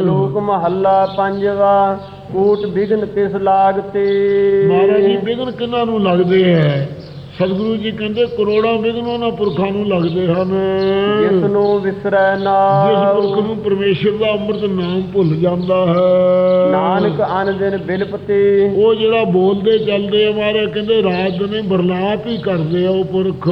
ਸ਼ਲੋਕ ਮਹੱਲਾ ਪੰਜਵਾ ਕੋਟ ਬਿਗਨ ਕਿਸ ਲਾਗਤੇ ਮਹਾਰਾਜ ਜੀ ਵਿਘਨ ਕਿਹਨਾਂ ਨੂੰ ਲੱਗਦੇ ਹੈ ਸਤਿਗੁਰੂ ਜੀ ਕਹਿੰਦੇ ਕਰੋੜਾਂ ਵਿਘਨ ਉਹਨਾਂ ਪੁਰਖਾਂ ਨੂੰ ਲੱਗਦੇ ਹਨ। ਜਿਸ ਨੂੰ ਵਿਸਰੈ ਜਿਸ ਨਾਮ ਪੁਰਖ ਨੂੰ ਪਰਮੇਸ਼ਰ ਦਾ ਅੰਮ੍ਰਿਤ ਨਾਮ ਭੁੱਲ ਜਾਂਦਾ ਹੈ। ਨਾਨਕ ਅਨ ਦਿਨ ਬਿਲਪਤੇ ਉਹ ਜਿਹੜਾ ਬੋਲਦੇ ਚੱਲਦੇ ਆ ਮਾਰੇ ਕਹਿੰਦੇ ਰਾਤ ਦਿਨੇ ਬਰਲਾਪ ਹੀ ਕਰਦੇ ਆ ਉਹ ਪੁਰਖ।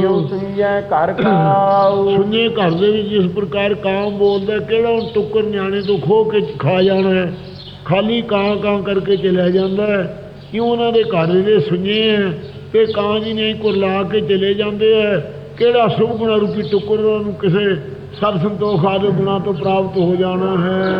ਜਿਉ ਸੁਣੀਐ ਘਰ ਖਾਉ ਸੁਣੇ ਘਰ ਦੇ ਵਿੱਚ ਜਿਸ ਪ੍ਰਕਾਰ ਕਾਂ ਬੋਲਦਾ ਕਿਹੜਾ ਹੁਣ ਟੁੱਕਰ ਨਿਆਣੇ ਤੋਂ ਖੋ ਕੇ ਖਾ ਜਾਣਾ ਹੈ। ਖਾਲੀ ਕਾਂ ਕਾਂ ਕਰਕੇ ਚਲਿਆ ਜਾਂਦਾ ਹੈ। ਕਿਉਂ ਉਹਨਾਂ ਦੇ ਘਰ ਦੇ ਸੁਣੇ ਤੇ ਕਾਂ ਜੀ ਨੇ ਕੁਰਲਾ ਕੇ ਚਲੇ ਜਾਂਦੇ ਹੈ ਕਿਹੜਾ ਸੁਭ ਗੁਣਾ ਰੂਪੀ ਟੁੱਕਰ ਉਹਨਾਂ ਨੂੰ ਕਿਸੇ ਸਤ ਸੰਤੋਖ ਆਦਿ ਗੁਣਾ ਤੋਂ ਪ੍ਰਾਪਤ ਹੋ ਜਾਣਾ ਹੈ।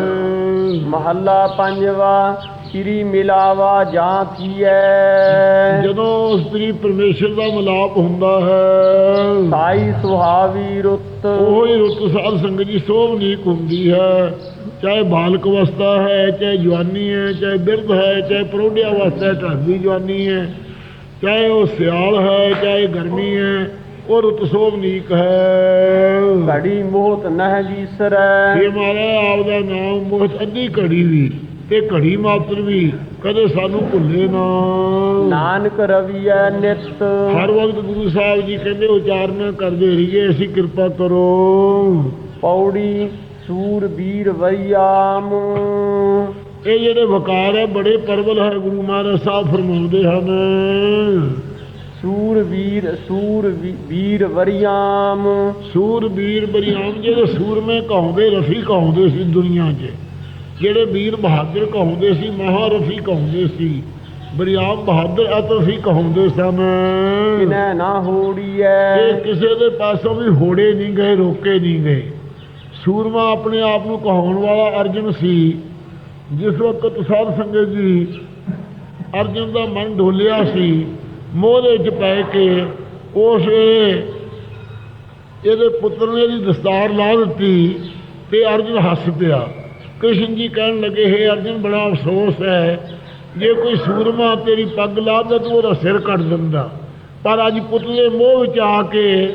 ਮਹੱਲਾ ਪੰਜਵਾ ਸ੍ਰੀ ਮਿਲਾਵਾ ਜਾਂ ਥੀਐ ਜਦੋਂ ਉਸ ਤਰੀ ਪਰਮੇਸ਼ਰ ਦਾ ਮਿਲਾਪ ਹੁੰਦਾ ਹੈ। ਸਾਈ ਸੁਹਾਵੀ ਰੁੱਤ। ਉਹ ਰੁੱਤ ਸਾਧ ਸੰਗਤ ਜੀ ਸੋਭਨੀਕ ਹੁੰਦੀ ਹੈ। ਚਾਹੇ ਬਾਲਕ ਅਵਸਥਾ ਹੈ ਚਾਹੇ ਜਵਾਨੀ ਹੈ ਚਾਹੇ ਬਿਰਧ ਹੈ ਚਾਹੇ ਪ੍ਰੌਢਿਆ ਅਵਸਥਾ ਹੈ ਢਲਦੀ ਜਵਾਨੀ ਹੈ। ਚਾਹੇ ਉਹ ਸਿਆਲ ਹੈ ਚਾਹੇ ਗਰਮੀ ਹੈ ਉਹ ਰੁੱਤ ਸੋਭਨੀਕ ਹੈ। ਘੜੀ ਮੋਹਤ ਨਹਿ ਵਿਸਰੈ। ਇਹ ਮਾਰਾ ਆਪ ਦਾ ਨਾਮ ਬਹੁਤ ਅੱਧੀ ਘੜੀ ਵੀ ਤੇ ਘੜੀ ਮਾਤਰ ਵੀ ਕਦੇ ਸਾਨੂੰ ਭੁੱਲੇ ਨਾ। ਨਾਨਕ ਰਵੀਐ ਨਿਤ। ਹਰ ਵਕਤ ਗੁਰੂ ਸਾਹਿਬ ਜੀ ਕਹਿੰਦੇ ਉਚਾਰਨ ਕਰਦੇ ਰਹੀਏ ਅਸੀਂ ਕਿਰਪਾ ਕਰੋ। ਪੌੜੀ ਸੂਰ ਵੀਰ ਵਰਿਆਮ ਇਹ ਜਿਹੜੇ ਵਕਾਰ ਹੈ ਬੜੇ ਪਰਵਲ ਹੈ ਗੁਰੂ ਮਹਾਰਾਜ ਸਾਹਿਬ ਫਰਮਾਉਂਦੇ ਹਨ। ਸੂਰ ਵੀਰ ਸੂਰ ਵੀਰ ਵਰਿਆਮ। ਸੂਰ ਵੀਰ ਬਰੀਆਮ ਜਿਹੜੇ ਸੂਰਮੇ ਕਹਾਉਂਦੇ ਰਫੀ ਕਹਾਉਂਦੇ ਸੀ ਦੁਨੀਆ 'ਚ। ਜਿਹੜੇ ਵੀਰ ਬਹਾਦਰ ਕਹਾਉਂਦੇ ਸੀ ਮਹਾਰਫੀ ਕਹਾਉਂਦੇ ਸੀ। ਬਰੀਆਮ ਬਹਾਦਰ ਅਤਫੀ ਕਹਾਉਂਦੇ ਸਨ। ਕਿਨੈ ਨਾ ਹੋੜੀਐ। ਇਹ ਕਿਸੇ ਦੇ ਪਾਸੋਂ ਵੀ ਹੋੜੇ ਨਹੀਂ ਗਏ ਰੋਕੇ ਨਹੀਂ ਗਏ। ਸੂਰਮਾ ਆਪਣੇ ਆਪ ਨੂੰ ਕਹਾਉਣ ਵਾਲਾ ਅਰਜਨ ਸੀ। ਜਿਸ ਵਕਤ ਸਾਧ ਸੰਗਤ ਜੀ ਅਰਜਨ ਦਾ ਮਨ ਢੋਲਿਆ ਸੀ ਮੋਹ ਦੇ ਵਿੱਚ ਪੈ ਕੇ ਉਸ ਵੇਲੇ ਇਹਦੇ ਪੁੱਤਰ ਨੇ ਇਹਦੀ ਦਸਤਾਰ ਲਾ ਦਿੱਤੀ ਤੇ ਅਰਜਨ ਹੱਸ ਪਿਆ। ਕ੍ਰਿਸ਼ਨ ਜੀ ਕਹਿਣ ਲੱਗੇ, ਹੈ ਅਰਜਨ, ਬੜਾ ਅਫਸੋਸ ਹੈ। ਜੇ ਕੋਈ ਸੂਰਮਾ ਤੇਰੀ ਪੱਗ ਲਾਦਾ ਤੂੰ ਉਹਦਾ ਸਿਰ ਕੱਟ ਦਿੰਦਾ। ਪਰ ਅੱਜ ਪੁੱਤ ਦੇ ਮੋਹ ਵਿੱਚ ਆ ਕੇ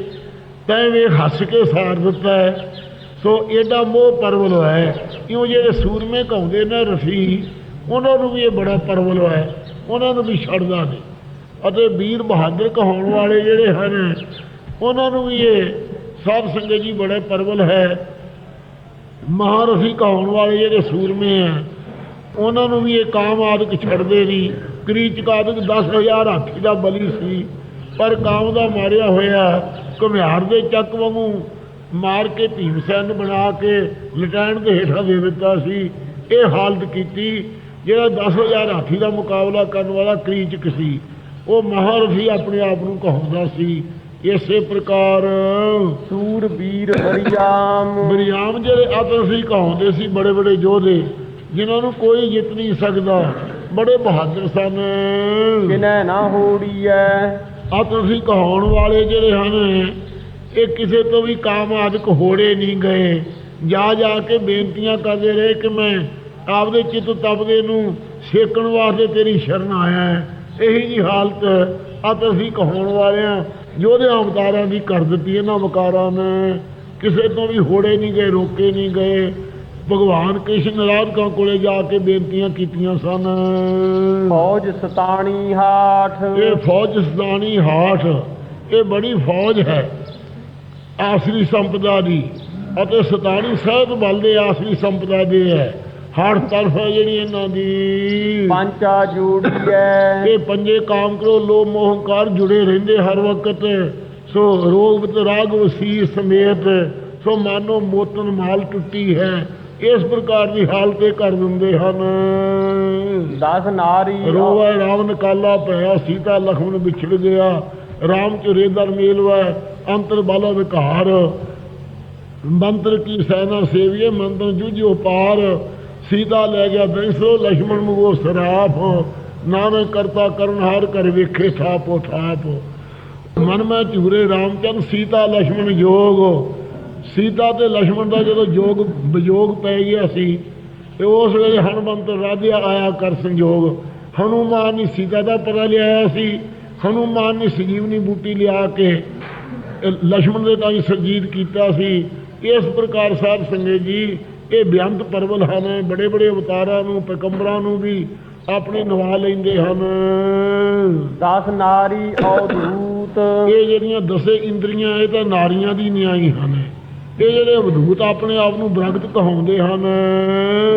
ਤੈਂ ਵੇਖ ਹੱਸ ਕੇ ਸਾਰ ਦਿੱਤਾ ਹੈ। ਸੋ ਐਡਾ ਮੋਹ ਪਰਵਲ ਹੈ। ਕਿਉਂ ਜਿਹੜੇ ਸੂਰਮੇ ਕਹਾਉਂਦੇ ਨੇ ਰਫੀ ਉਹਨਾਂ ਨੂੰ ਵੀ ਇਹ ਬੜਾ ਪਰਵਲ ਹੈ। ਉਹਨਾਂ ਨੂੰ ਵੀ ਛੱਡਦਾ ਨਹੀਂ। ਅਤੇ ਵੀਰ ਬਹਾਦਰ ਕਹਾਉਣ ਵਾਲੇ ਜਿਹੜੇ ਹਨ, ਉਹਨਾਂ ਨੂੰ ਵੀ ਇਹ ਸਾਧ ਸੰਗਤ ਜੀ ਬੜਾ ਪਰਵਲ ਹੈ। ਮਹਾਰਥੀ ਕਹਾਉਣ ਵਾਲੇ ਜਿਹੜੇ ਸੂਰਮੇ ਆ, ਉਹਨਾਂ ਨੂੰ ਵੀ ਇਹ ਕਾਮ ਆਦਿਕ ਛੱਡਦੇ ਨਹੀਂ। ਕਰੀਚ ਆਦਿਕ 10000 ਹਾਥੀ ਦਾ ਬਲੀ ਸੀ, ਪਰ ਕਾਮ ਦਾ ਮਾਰਿਆ ਹੋਇਆ ਘੁਮਿਆਰ ਦੇ ਚੱਕ ਵਾਂਗੂ ਮਾਰ ਕੇ ਭੀਮ ਸੈਨ ਨੂੰ ਬਣਾ ਕੇ ਲਟੈਣ ਦੇ ਹੇਠਾਂ ਦੇ ਦਿੱਤਾ ਸੀ। ਇਹ ਹਾਲਤ ਕੀਤੀ ਜਿਹੜਾ 10000 ਹਾਥੀ ਦਾ ਮੁਕਾਬਲਾ ਕਰਨ ਵਾਲਾ ਕਰੀਚਕ ਸੀ। ਉਹ ਮਹਾਰਥੀ ਆਪਣੇ ਆਪ ਨੂੰ ਕਹਾਉਂਦਾ ਸੀ ਇਸੇ ਪ੍ਰਕਾਰ ਸੂਰ ਵੀਰ ਵਰਿਆਮ ਬਰੀਆਮ ਜਿਹੜੇ ਆਤਰਸੀ ਕਹਾਉਂਦੇ ਸੀ ਬੜੇ ਬੜੇ ਯੋਧੇ ਜਿਨ੍ਹਾਂ ਨੂੰ ਕੋਈ ਜਿੱਤ ਨਹੀਂ ਸਕਦਾ ਬੜੇ ਬਹਾਦਰ ਸਨ। ਕਿਨੈ ਨਾ ਹੋੜੀਐ। ਆਤਰਸੀ ਕਹਾਉਣ ਵਾਲੇ ਜਿਹੜੇ ਹਨ ਇਹ ਕਿਸੇ ਤੋਂ ਵੀ ਕਾਮ ਆਦਿਕ ਹੋੜੇ ਨਹੀਂ ਗਏ। ਜਾ ਜਾ ਕੇ ਬੇਨਤੀਆਂ ਕਰਦੇ ਰਹੇ ਕਿ ਮੈਂ ਆਪਦੇ ਚਿੱਤ ਤਪਦੇ ਨੂੰ ਸੇਕਣ ਵਾਸਤੇ ਤੇਰੀ ਸ਼ਰਨ ਆਇਆ ਹੈ। ਇਹੀ ਜੀ ਹਾਲਤ ਆਤਰਸੀ ਕਹਾਉਣ ਵਾਲਿਆਂ ਯੋਧਿਆਂ ਅਵਤਾਰਾਂ ਦੀ ਕਰ ਦਿੱਤੀ ਇਹਨਾਂ ਵਕਾਰਾਂ ਨੇ। ਕਿਸੇ ਤੋਂ ਵੀ ਹੋੜੇ ਨਹੀਂ ਗਏ ਰੋਕੇ ਨਹੀਂ ਗਏ। ਭਗਵਾਨ ਕ੍ਰਿਸ਼ਨ ਰਾਧਿਕਾ ਕੋਲੇ ਜਾ ਕੇ ਬੇਨਤੀਆਂ ਕੀਤੀਆਂ ਸਨ। ਫੌਜ ਸਤਾਣੀ ਹਾਠ। ਇਹ ਫੌਜ ਸਦਾਨੀ ਹਾਠ ਇਹ ਬੜੀ ਫੌਜ ਹੈ। ਆਸਰੀ ਸੰਪਦਾ ਦੀ ਅਤੇ ਸਤਾਣੀ ਸਾਹਿਬ ਬਲ ਦੇ ਆਸਰੀ ਸੰਪਦਾ ਦੇ ਹੈ। ਹਰ ਤਰਫ ਹੈ ਜਿਹੜੀ ਇਹਨਾਂ ਦੀ। ਪੰਚਾ ਜੋੜੀਐ ਇਹ ਪੰਜੇ ਕਾਮ ਕਰੋ ਲੋਭ ਮੋਹ ਹੰਕਾਰ ਜੁੜੇ ਰਹਿੰਦੇ ਹਰ ਵਕਤ। ਸੋ ਰੋਗ ਤੇ ਰਾਗ ਵਸੀ ਸਮੇਤ ਸੋ ਮਾਨੋ ਮੋਤਨ ਮਾਲ ਟੁੱਟੀ ਹੈ। ਇਸ ਪ੍ਰਕਾਰ ਦੀ ਹਾਲਤ ਇਹ ਕਰ ਦਿੰਦੇ ਹਨ। ਦਸ ਨਾਰੀ ਰੋਵਾ ਰਾਮ ਨਕਾਲਾ ਪਿਆ ਸੀਤਾ ਲਖਮਣ ਵਿਛੜ ਗਿਆ। ਰਾਮ ਚੁਰੇ ਦਰ ਮੇਲਵਾ ਅੰਤਰ ਬਲ ਵਿਕਾਰ। ਮੰਤਰ ਕੀ ਸੈਨਾ ਸੇਵੀਏ, ਮੰਤਰ ਜੂਝੋ ਪਾਰ ਸੀਤਾ ਲੈ ਗਿਆ ਬੈਂਸੋ ਲక్ష్మణ ਮਗੋ ਸਰਾਪ। ਨਾਮੇ ਕਰਤਾ ਕਰਨ ਹਾਰ ਕਰ ਵੇਖੇ ਸਾਪੋ ਥਾਪ। ਮਨ ਮੈਂ ਝੂਰੇ ਰਾਮਚੰਦ, ਸੀਤਾ ਲక్ష్మణ ਜੋਗ। ਸੀਤਾ ਤੇ ਲక్ష్మణ ਦਾ ਜਦੋਂ ਜੋਗ ਵਿਯੋਗ ਪੈ ਗਿਆ ਸੀ, ਤੇ ਉਸ ਵੇਲੇ ਹਨੂਮੰਤ ਰਾਧਿਆ ਆਇਆ ਕਰ ਸੰਯੋਗ ਹਨੂਮਾਨ ਨੇ ਸੀਤਾ ਦਾ ਪਤਾ ਲਿਆਇਆ ਸੀ। ਹਨੂਮਾਨ ਨੇ ਸੰਜੀਵਨੀ ਬੂਟੀ ਲਿਆ ਕੇ ਲక్ష్మణ ਦੇ ਤਾਂ ਸੰਗੀਤ ਕੀਤਾ ਸੀ। ਇਸ ਪ੍ਰਕਾਰ ਸਾਹਿਬ ਸੰਗਤ ਜੀ ਇਹ ਬਿਆੰਤ ਪਰਵਲ ਹਨ। ਬੜੇ ਬੜੇ ਅਵਤਾਰਾਂ ਨੂੰ ਪੈਗੰਬਰਾਂ ਨੂੰ ਵੀ ਆਪਣੇ ਨਵਾ ਲੈਂਦੇ ਹਨ। ਦਸ ਨਾਰੀ ਔਦੂਤ ਇਹ ਜਿਹੜੀਆਂ ਦਸੇ ਇੰਦਰੀਆਂ ਇਹ ਤਾਂ ਨਾਰੀਆਂ ਦੀ ਨਿਆਈ ਹਨ। ਇਹ ਜਿਹੜੇ ਵਿਦੂਤ ਆਪਣੇ ਆਪ ਨੂੰ ਬ੍ਰਗਟ ਕਹਾਉਂਦੇ ਹਨ।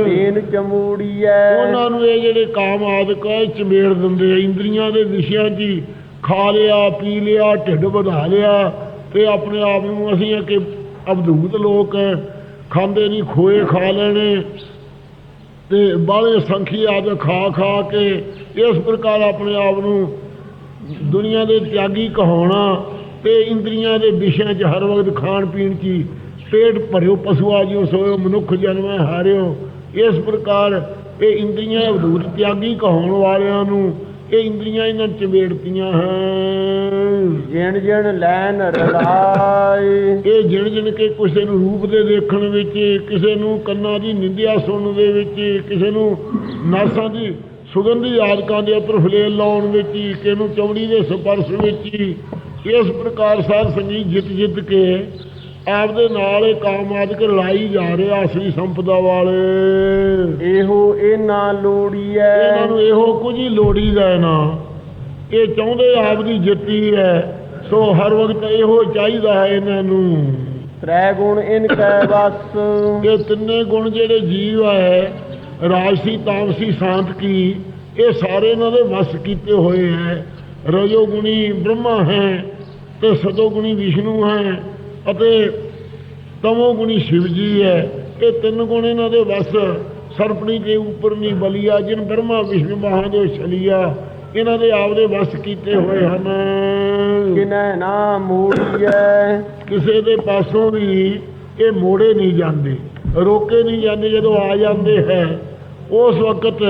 ਤੇਨ ਚਮੂੜੀਐ। ਉਹਨਾਂ ਨੂੰ ਇਹ ਜਿਹੜੇ ਕਾਮ ਆਦਿਕ ਚਮੇੜ ਦਿੰਦੇ ਇੰਦਰੀਆਂ ਦੇ ਵਿਸ਼ਿਆਂ ਦੀ ਖਾ ਲਿਆ ਪੀ ਲਿਆ ਢਿੱਡ ਵਧਾ ਲਿਆ। ਤੇ ਆਪਣੇ ਆਪ ਨੂੰ ਅਸੀਂ ਕਿ ਅਵਧੂਤ ਲੋਕ ਹੈ, ਖਾਂਦੇ ਨਹੀਂ ਖੋਏ ਖਾ ਲੈਣੇ। ਤੇ ਬਾਹਲੇ ਸੰਖੀ ਆਦਿ ਖਾ ਖਾ ਕੇ ਇਸ ਪ੍ਰਕਾਰ ਆਪਣੇ ਆਪ ਨੂੰ ਦੁਨੀਆ ਦੇ ਤਿਆਗੀ ਕਹਾਉਣਾ ਤੇ ਇੰਦਰੀਆਂ ਦੇ ਵਿਸ਼ਿਆਂ 'ਚ ਹਰ ਵਕਤ ਖਾਣ ਪੀਣ 'ਚ ਹੀ ਪੇਟ ਭਰਿਓ ਪਸ਼ੂਆ ਜਿਉ ਸੋਇਓ ਮਨੁੱਖ ਜਨਮੈ ਹਾਰਿਓ। ਇਸ ਪ੍ਰਕਾਰ ਇਹ ਇੰਦਰੀਆਂ ਅਵਧੂਤ ਤਿਆਗੀ ਕਹਾਉਣ ਵਾਲਿਆਂ ਨੂੰ ਇਹ ਇੰਦਰੀਆਂ ਇਹਨਾਂ ਚਵੇੜਤੀਆਂ ਹਨ ਜਿਣ ਜਿਣ ਲੈਨ ਰਲਾਏ ਇਹ ਜਿਣ ਜਿਣ ਕੇ ਕਿਸੇ ਨੂੰ ਰੂਪ ਦੇ ਦੇਖਣ ਵਿੱਚ ਕਿਸੇ ਨੂੰ ਕੰਨਾਂ ਦੀ ਨਿੰਦਿਆ ਸੁਣਨ ਦੇ ਵਿੱਚ ਕਿਸੇ ਨੂੰ ਨਾਸਾਂ ਦੀ ਸੁਗੰਧੀ ਆਦਿਕਾਂ ਦੇ ਉੱਪਰ ਫਲੇਲ ਲਾਉਣ ਵਿੱਚ ਕਿਸੇ ਨੂੰ ਚਮੜੀ ਦੇ ਸਪਰਸ਼ ਵਿੱਚ। ਇਸ ਪ੍ਰਕਾਰ ਸਾਧ ਸੰਗੀਤ ਜਿੱਤ ਜਿੱਤ ਕੇ ਆਪਦੇ ਨਾਲ ਇਹ ਕਾਮ ਆਦਿਕ ਲੜਾਈ ਜਾ ਰਿਹਾ ਅਸਲੀ ਸੰਪਦਾ ਵਾਲੇ। ਇਹੋ ਇਹਨਾਂ ਲੋੜੀਐ ਇਹਨਾਂ ਨੂੰ ਇਹੋ ਕੁਝ ਹੀ ਲੋੜੀਦਾ ਹੈ ਨਾ। ਇਹ ਚਾਹੁੰਦੇ ਆਪ ਦੀ ਜਿੱਤੀ ਹੈ ਸੋ ਹਰ ਵਕਤ ਇਹੋ ਚਾਹੀਦਾ ਹੈ ਇਹਨਾਂ ਨੂੰ। ਤ੍ਰੈ ਗੁਣ ਇਨ ਕੈ ਵਸ। ਇਹ ਤਿੰਨੇ ਗੁਣ ਜਿਹੜੇ ਜੀਵ ਹੈ ਰਾਜਸੀ ਤਾਮਸੀ ਸ਼ਾਂਤ ਕੀ ਇਹ ਸਾਰੇ ਇਹਨਾਂ ਦੇ ਵਸ ਕੀਤੇ ਹੋਏ ਹੈ ਰਜੋ ਗੁਣੀ ਬ੍ਰਹਮਾ ਹੈ ਤੇ ਸਤੋ ਗੁਣੀ ਵਿਸ਼ਨੂੰ ਹੈ। ਅਤੇ ਤਮੋ ਗੁਣੀ ਸ਼ਿਵ ਜੀ ਹੈ। ਇਹ ਤਿੰਨ ਗੁਣ ਇਹਨਾਂ ਦੇ ਵਸ। ਸਰਪਣੀ ਦੇ ਉੱਪਰ ਨਹੀਂ ਬਲੀਆ ਜਿਨ ਬ੍ਰਹਮਾ ਵਿਸ਼ਨੂੰ ਮਹਾਦੇਵ ਛਲੀਆ ਇਹਨਾਂ ਦੇ ਆਪਦੇ ਵਸ ਕੀਤੇ ਹੋਏ ਹਨ। ਕਿਨੈ ਨਾ ਮੋੜੀਐ। ਕਿਸੇ ਦੇ ਪਾਸੋਂ ਵੀ ਇਹ ਮੋੜੇ ਨਹੀਂ ਜਾਂਦੇ ਰੋਕੇ ਨਹੀਂ ਜਾਂਦੇ ਜਦੋਂ ਆ ਜਾਂਦੇ ਹੈ। ਉਸ ਵਕਤ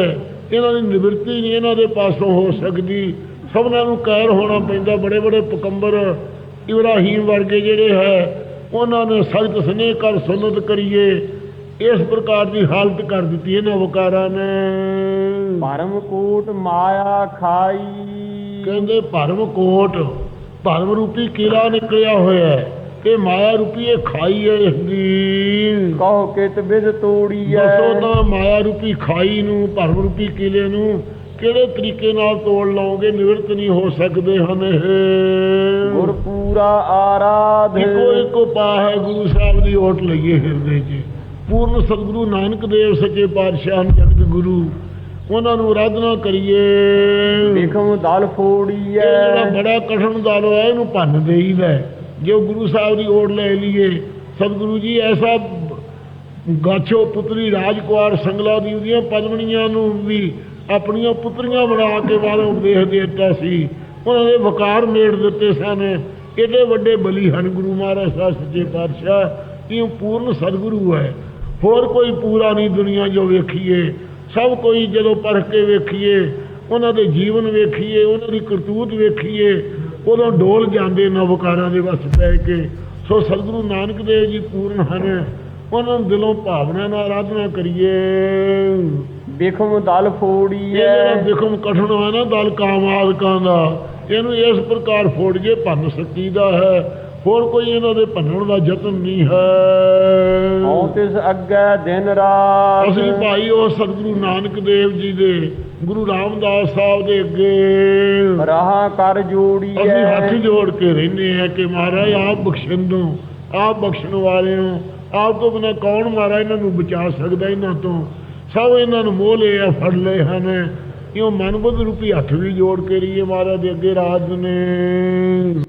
ਇਹਨਾਂ ਦੀ ਨਿਵਰਤੀ ਨਹੀਂ ਇਹਨਾਂ ਦੇ ਪਾਸੋਂ ਹੋ ਸਕਦੀ। ਸਭਨਾਂ ਨੂੰ ਕਹਿਰ ਹੋਣਾ ਪੈਂਦਾ। ਬੜੇ ਬੜੇ ਪਕੰਬਰ ਇਬਰਾਹੀਮ ਵਰਗੇ ਜਿਹੜੇ ਹੈ ਉਹਨਾਂ ਨੇ ਸਖਤ ਸਨੇਹ ਕਰ ਸੁਨਤ ਕਰੀਏ। ਇਸ ਪ੍ਰਕਾਰ ਦੀ ਹਾਲਤ ਕਰ ਦਿੱਤੀ ਇਹਨਾਂ ਵਕਾਰਾਂ ਨੇ। ਪਰਮ ਕੋਟ ਮਾਇਆ ਖਾਈ। ਕਹਿੰਦੇ ਭਰਮ ਕੋਟ ਭਰਮ ਰੂਪੀ ਕੀੜਾ ਨਿਕਲਿਆ ਹੋਇਆ ਹੈ। ਤੇ ਮਾਇਆ ਰੂਪੀ ਇਹ ਖਾਈ ਹੈ ਇਸ ਦੀ ਕਹੋ ਕਿਤ ਬਿਦ ਤੋੜੀਐ ਦੱਸੋ ਤਾਂ ਮਾਇਆ ਰੂਪੀ ਖਾਈ ਨੂੰ ਭਰਮ ਰੂਪੀ ਕੀਲੇ ਨੂੰ ਕਿਹੜੇ ਤਰੀਕੇ ਨਾਲ ਤੋੜ ਲਓਗੇ ਨਿਵਰਤ ਨਹੀਂ ਹੋ ਸਕਦੇ ਹਨ ਇਹ। ਗੁਰ ਪੂਰਾ ਆਰਾਧ। ਇੱਕੋ ਇੱਕੋ ਪਾ ਹੈ ਗੁਰੂ ਸਾਹਿਬ ਦੀ ਓਟ ਲਈਏ ਹਿਰਦੇ 'ਚ। ਪੂਰਨ ਸਤਿਗੁਰੂ ਨਾਨਕ ਦੇਵ ਸੱਚੇ ਪਾਤਸ਼ਾਹ ਜਗਤ ਗੁਰੂ ਉਹਨਾਂ ਨੂੰ ਆਰਾਧਨਾ ਕਰੀਏ। ਵਿਖਮ ਦਲ ਫੋੜੀਐ ਜਿਹੜਾ ਬੜਾ ਕਠਨ ਦਾਲ ਹੋਇਆ ਇਹਨੂੰ ਭੰਨ ਦੇਈਦਾ। ਜੇ ਗੁਰੂ ਸਾਹਿਬ ਦੀ ਓੜ ਲੈ ਲਈਏ ਸਤਿਗੁਰੂ ਜੀ ਐਸਾ ਗਾਛੋ ਪੁੱਤਰੀ ਰਾਜਕੁਮਾਰ ਸੰਗਲਾ ਦੀ ਉਹਦੀਆਂ ਪਦਮਣੀਆਂ ਨੂੰ ਵੀ ਆਪਣੀਆਂ ਪੁੱਤਰੀਆਂ ਬਣਾ ਕੇ ਉਪਦੇਸ਼ ਦੇ ਦਿੱਤਾ ਸੀ। ਉਹਨਾਂ ਦੇ ਵਕਾਰ ਮੇੜ ਦਿੱਤੇ ਸਨ। ਏਡੇ ਵੱਡੇ ਬਲੀ ਹਨ? ਗੁਰੂ ਮਹਾਰਾਜ ਸਾਹਿਬ ਸੱਚੇ ਪਾਤਸ਼ਾਹ ਇਹ ਪੂਰਨ ਸਤਿਗੁਰੂ ਹੈ। ਹੋਰ ਕੋਈ ਪੂਰਾ ਨਹੀਂ ਦੁਨੀਆ ਜੋ ਵੇਖੀਏ। ਸਭ ਕੋਈ ਜਦੋਂ ਪਰਖ ਕੇ ਵੇਖੀਏ ਉਹਨਾਂ ਦੇ ਜੀਵਨ ਵੇਖੀਏ ਉਹਨਾਂ ਦੀ ਕਰਤੂਤ ਵੇਖੀਏ ਉਦੋਂ ਡੋਲ ਜਾਂਦੇ ਨਵਕਾਰਾਂ ਦੇ ਵਸ ਪੈ ਕੇ। ਸੋ ਸਤਿਗੁਰੂ ਨਾਨਕ ਦੇਵ ਜੀ ਪੂਰਨ ਹਨ। ਉਹਨਾਂ ਨੂੰ ਦਿਲੋਂ ਭਾਵਨਾ ਨਾਲ ਆਰਾਧਨਾ ਕਰੀਏ। ਵਿਖਮ ਦਲ ਇਹ ਜਿਹੜਾ ਵਿਖਮ ਕਠਨ ਹੋਇਆ ਨਾ ਦਲ ਕਾਮਾਦਿਕਾਂ ਦਾ ਇਹਨੂੰ ਇਸ ਪ੍ਰਕਾਰ ਫੋੜ ਕੇ ਭੰਨ ਸਕੀਦਾ ਹੈ। ਹੋਰ ਕੋਈ ਇਹਨਾਂ ਦੇ ਭੰਨਣ ਦਾ ਯਤਨ ਨਹੀਂ ਹੈ। ਹਉ ਤਿਸ ਅੱਗੇ ਦਿਨ ਰਾਤ। ਅਸੀਂ ਭਾਈ ਉਹ ਸਤਿਗੁਰੂ ਨਾਨਕ ਦੇਵ ਜੀ ਦੇ ਗੁਰੂ ਰਾਮਦਾਸ ਸਾਹਿਬ ਦੇ ਅੱਗੇ। ਰਹਾ ਕਰ ਅਸੀਂ ਜੋੜੀਐ ਹੱਥ ਜੋੜ ਕੇ ਰਹਿੰਦੇ ਆ ਕਿ ਮਹਾਰਾਜ ਆਪ ਬਖਸ਼ਣ ਦੋ ਆਪ ਬਖਸ਼ਣ ਵਾਲੇ ਹੋ ਆਪ ਤੋਂ ਬਿਨਾਂ ਕੌਣ ਮਹਾਰਾਜ ਇਹਨਾਂ ਨੂੰ ਬਚਾ ਸਕਦਾ ਇਹਨਾਂ ਤੋਂ? ਸਭ ਇਹਨਾਂ ਨੂੰ ਮੋਹ ਲਏ ਆ ਫੜ ਲਏ ਹਨ। ਕਿਉਂ ਮਨ ਬੁੱਧ ਰੂਪੀ ਹੱਥ ਵੀ ਜੋੜ ਕੇ ਰਹੀਏ ਮਹਾਰਾਜ ਦੇ ਅੱਗੇ ਰਾਜ ਨੇ।